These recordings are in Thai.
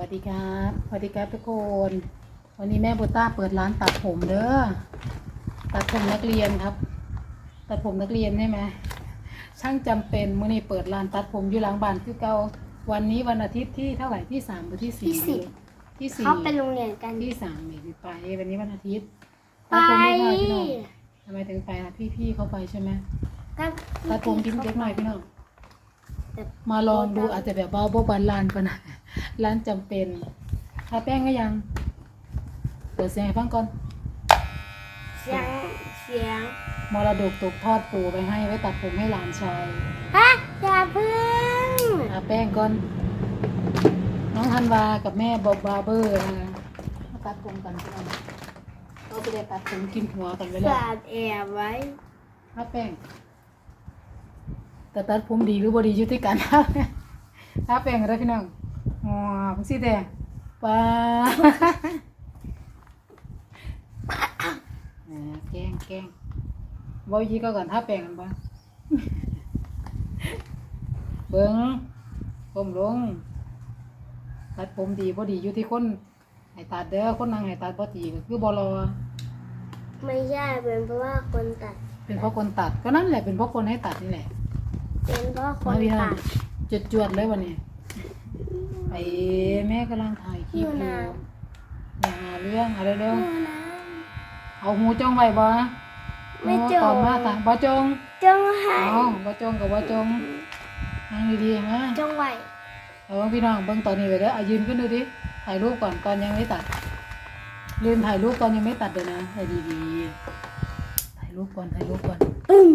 วัสดีครับสวัสดีครับทุกคน วันนี้แม่โบต้าเปิดร้านตัดผมเด้อตัดผมนักเรียนครับ ตัดผมนักเรียนใช่ไหมช่างจำเป็นมื่อนี้เปิดร้านตัดผมอยู่หลังบ้านคือเก่าวันนี้วันอาทิตย์ที่เท่าไหร่ที่สามหรือที่สี่ที่สิบที่สี่เขาไปโรงเรียนกันที่สามนี่ไป วันนี้วันอาทิตย์ไปตัดผมนิดหน่อยพี่น้องทำไมถึงไปล่ะพี่ๆเขาไปใช่ไหมก็ตัดผมทิ้งเล็กหน่อยพี่น้อง แต่มาลองดูอาจจะแบบเบาเบาบานลานปะนะร้านจำเป็นทาแป้งก็ยัง เปิดเสียงให้ฟังก่อน เสียงเสียงมรดกตกทอดปู่ไปให้ไว้ตัดผมให้หลานชายฮะอย่าพึ่งทาแป้งก่อน น้องธันวากับแม่บอบบาร์เบอร์นะคะมาตัดผมกันพี่น้องเราจะได้ตัดผมกินหัวกันไปแล้วฝาดแอบไว้ ทาแป้ง แต่ตัดผมดีหรือบ่ดีอยู่ที่การทาทาแป้งกันได้อพี่น้องอ๋อผมสีแดงป้าแหมแกล้งแกล้งบ่ยีก็ก่อนทาแป้งกันบ่เบิ้งก้มลงตัดผมดีบ่ดีอยู่ที่คนให้ตัดเด้อคนนั่งให้ตัดบ่ดีก็คือบ่รอไม่ใช่เป็นเพราะว่าคนตัด เป็นเพราะคนตัดก็นั่นแหละเป็นเพราะคนให้ตัดนี่แหละ เป็นเพราะคมานพี่น้อตังดจุดจวดๆเลยวันนี้ไอ้แม่กำลังถ่ายคลิปอยู่อย่าหาเรื่องอะไรเร็วดูนะเอาหูจ้องไว้บ่ไม่จ้องตอบมาต่างบ่จงจงหายเอาบ่จงกับบ่จงนั่งดีๆนะจงไว้เอาพี่น้องเบิ่งตอนนี้ไปเด้อเอายืนขึ้นดูดิถ่ายรูปก่อนตอนยังไม่ตัดลืมถ่ายรูปตอนยังไม่ตัดเลยนะถ่ายดีๆถ่ายรูปก่อนถ่ายรูปก่อน ปึ้ง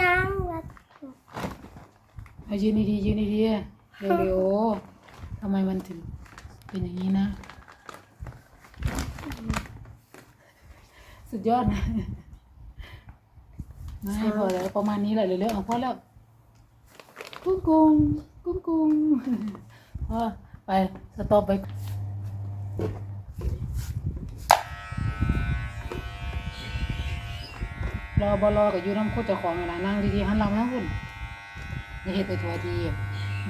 ยังวัด เอายืนดีๆยืนดีๆเร็วๆทำไมมันถึงเป็นอย่างนี้นะ สุดยอดนะไม่พอแล้วประมาณนี้แหละเร็วๆเอาพอแล้วกุ้งกุ้งกุ้งกุ้งพอไปสต็อปไปรอบอรอกับยูน้ำโคตรเจ้าของอะไรนั่งดีๆหันหลังนะคุณอย่า เห็ดไปทัวที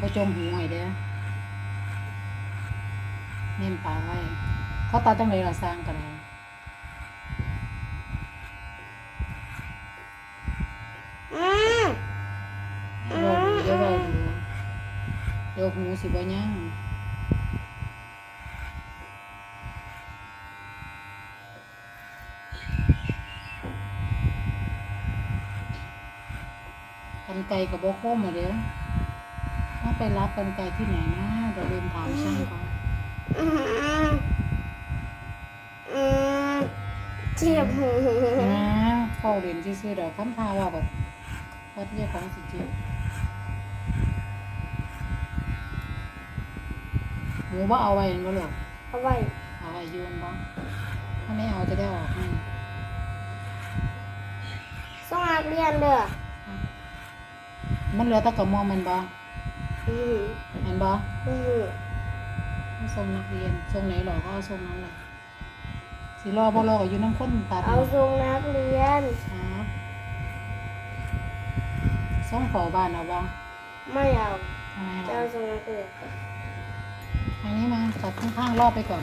บ่จมหูให้เด้อเน้นปากไว้ เขาตัดจังเลยล่ะสร้างกันเลยอืมเดี๋ยวดูเดี๋ยวเราดูเดี๋ยวหูสิบ่ยัง กันไกลกับบ่คมอะเด้อถ้าไปรับกันไกลที่ไหนนะเดี๋ยวลืมถามช่างเขาอืมอืมเจ็บหูนะเข้าเรียนซื่อๆเดี๋ยวคำทาว่าแบบวัดเรียกของสิจิหมูว่าเอาไว้เห็หรอกเอาไว้เอาไว้ยืนบ่ถ้าไม่เอาจะได้ออกให้ส่งนักเรียนเด้อ มันเหลือแตะกระมองมันบ่อืมเห็นบ่อืมทรงนักเรียนทรงไหนหรอก็เอาทรงนั้นแหละสิรอบ่รอก็อยู่น้ำข้นตัดเอาส่งนักเรียน ครับทรงเฝอบ้านเอาบ่ไม่เอาทำไมจะล่ะเอาส่งนักเรียนทางนี้มาตัดข้างๆรอบไปก่อน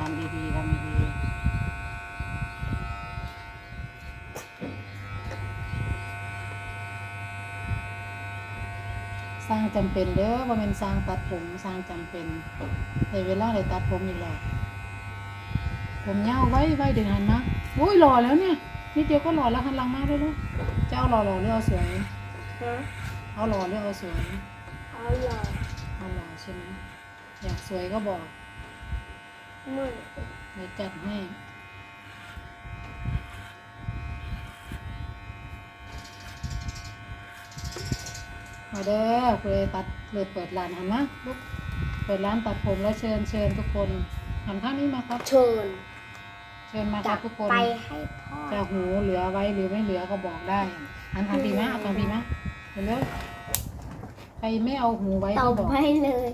ทำดีๆทำดีๆ สร้างจำเป็นเด้อว่าเป็นสร้างตัดผมสร้างจำเป็นในเวลาได้ตัดผมอีกแล้วผมยาวไว้ไว้เดินหันมาโอ้ยหล่อแล้วเนี่ยนิดเดียวก็หล่อแล้วหันหลังมาด้วยลูกเจ้าหล่อหล่อๆหรือเอาสวยฮะเอาหล่อหรือเอาสวยเอาหรอเอาหล่อใช่ไหมอยากสวยก็บอกไม่เดี๋ยวจัดให้ มาเด้อเพื่อตัดเลยเปิดร้านหันมาลูกเปิดร้านตัดผมแล้วเชิญเชิญทุกคนหันข้างนี้มาครับ เชิญ เชิญมาคจัรับบทุกคน ไปให้พ่อจะหูเหลือไว้หรือไม่เหลือก็บอกได้หันทางดีไหมเอาทางดีไหมเห็นเลยใครไม่เอาหูไว้ตก็บบอกให้เลย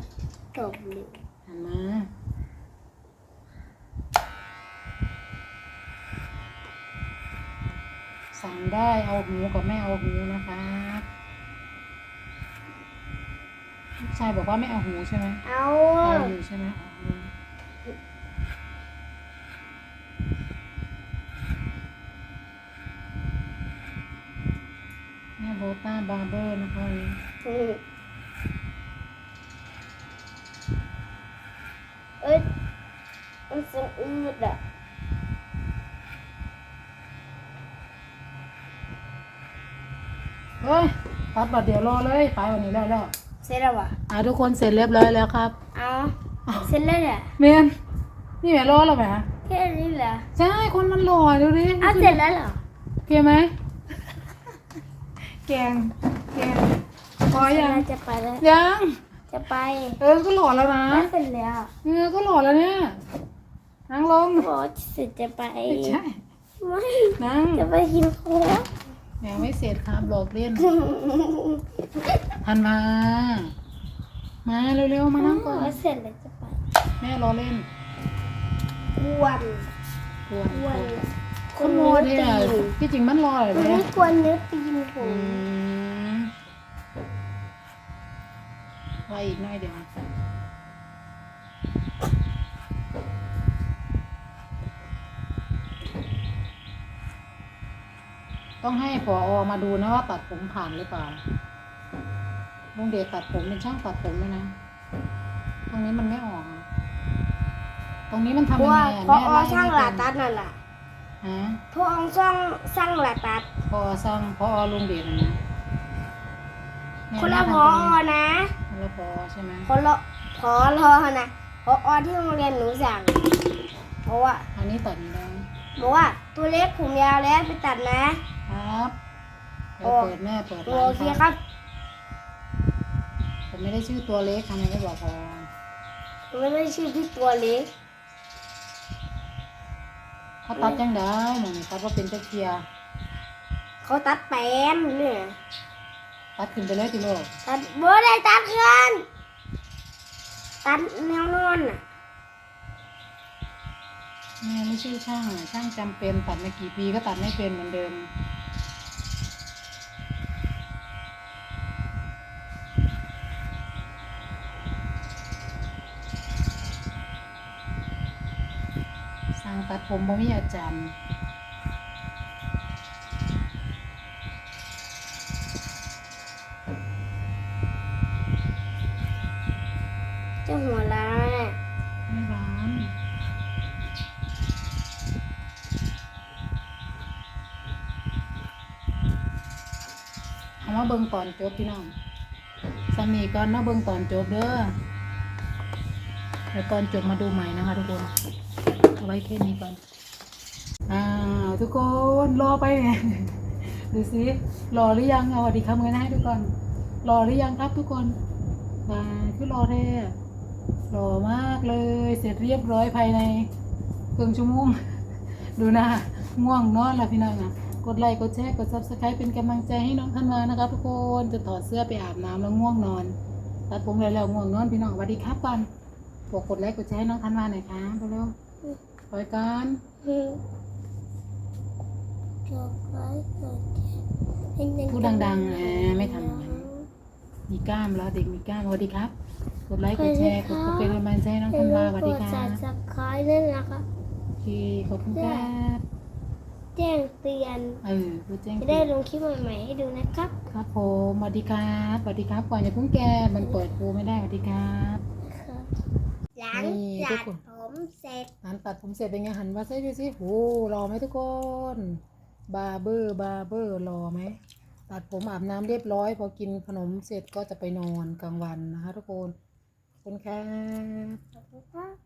ตบเลยหันมาสั่งได้เอาหูกับไม่เอาหูนะคะ ชายบอกว่าไม่เอาหูใช่ไหมเอาเอาอยู่ใช่ไหมเอาแม่โบต้าบาร์เบอร์นะคะวันนี้อืมเอ้ยมันสะอืดอะเฮ้ยตัดบัดเดี๋ยวรอเลย ไปวันนี้แล้วแล้ว เสร็จแล้ววะอ่าทุกคนเสร็จเรียบร้อยแล้วครับเอาเสร็จแล้วเนี่ยเมียนนี่แหมรอแล้วไหมแค่นี้เหรอใช่คนมันหล่อดูดิเอาเสร็จแล้วเหรอเกลียดไหมแกงแกงพอยังเราจะไปแล้วยังจะไป เออก็หล่อแล้วนะแล้วเสร็จแล้วเออก็หล่อแล้วเนี่ยนั่งลงบอกว่าเสร็จจะไปไม่ใช่ไม่นั่งจะไปกินโค้ก ยังไม่เสร็จครับบอกเล่นทันมา มาเร็วๆมานั่งก่อนแล้วเสร็จแล้วจะไป แม่รอเล่นอ้วนกวนอ้วนคนรอเนี่ยที่จริงมันรอเลยมันเนี่ไม่ยกวนเนื้อตีนผอืมมรออีกหน่อยเดี๋ยว ต้องให้พออมาดูนะว่าตัดผมผ่านหรือเปล่าลุงเดชตัดผมเป็นช่างตัดผมเลยนะ ตรงนี้มันไม่ออกอะตรงนี้มันเพทำราะยังว่าไงอะเพราะแม่อไล่ช่างหไม่ลาเป็นตัดนั่นแหละฮะเพราะอช่างช่างหลาตัดพอสร้างพอลุงเดชนะนะแม่คนละแม่พทำอตรงนี้นะคนละพอใช่ไหมคนละพอรอนะพอที่โรงเรียนหนูสั่งเพราะว่าอันนี้ตัดนี้ได้ บอกว่าตัวเล็กผมยาวแล้วไปตัดนะครับเดี๋ยวเปิดแม่เปิดโอร้านเคคครับรับผมไม่ได้ชื่อตัวเล็กทำไมไม่บอกพอผมไม่ได้ชื่อที่ตัวเล็กเขาตัดยังได้หมองตัดว่าเป็นเจ้าเคียร์เขาตัดแปนเนี่ยตัดขึ้นไปเลยทีโลกตัดบ่ได้ตัดเกินตัดแนวนอนน่ะแม่ไม่ ชื่อช่าง ช่างจำเป็นตัดมากี่ปีก็ตัดไม่เป็นเหมือนเดิมสร้างตัดผมบ่มีอาจารย์ เจะหัวล้านน่ะ ไม่ร้าน เอามาเบิ่งตอนจบพี่น้องสามีก่อนเนาะเบิ่งตอนจบเด้อเดี๋ยวตอนจบมาดูใหม่นะคะทุกคนเอาไว้แค่นี้ก่อนอ้าวทุกคนรอไปเนี่ยดูสิรอหรือยังเอาสวัสดีครับเงินให้ทุกคนรอหรือยังครับทุกคนมาคือรอแท้หล่อมากเลย เสร็จเรียบร้อยภายในครึ่งชั่วโมงดูนะง่วงนอนแล้วพี่น้องอะ กดไลค์กดแชร์กด subscribe เป็นกำลังใจให้น้องธันวานะคะทุกคนจะถอดเสื้อไปอาบน้ำแล้วง่วงนอนตัดผมแล้วแล้วง่วงนอนพี่น้องสวัสดีครับก่อนบอกกดไลค์กดแชร์ให้น้องธันวาหน่อยค่ะเร็วๆปล่อยกันอืมจบไว้ก่อนให้เน้นพูดดังๆนะไม่ทำอย่างนั้นมีกล้ามแล้วเด็กมีกล้ามสวัสดีครับกดไลค์กดแชร์กดเป็นกำลังใจให้น้องให้ธันลูวากสวัสกดีดค่ะสับสไครต์นั่นนะคะโอเคขอบคุณครับ แจ้งเตือน เออรู้แจ้งจะเตืได้อนลงคลิปใหม่ๆให้ดูนะครับ ครับผมสวัสดีครับสวัสดีครับก่อนอย่าเพิ่งแกมันเปิดปูไม่ได้สวัสดีครับหลังนี่จาทุกกคนผมเสร็จงานตัดผมเสร็จเป็นไงหันมาใส่ดูสิโอ้รอไหมทุกคนบาร์เบอร์บาร์เบอร์รอไหมตัดผมอาบน้ำเรียบร้อย พอกินขนมเสร็จก็จะไปนอนกลางวันนะคะทุกคนขอบคุณครับขอบคุณครับ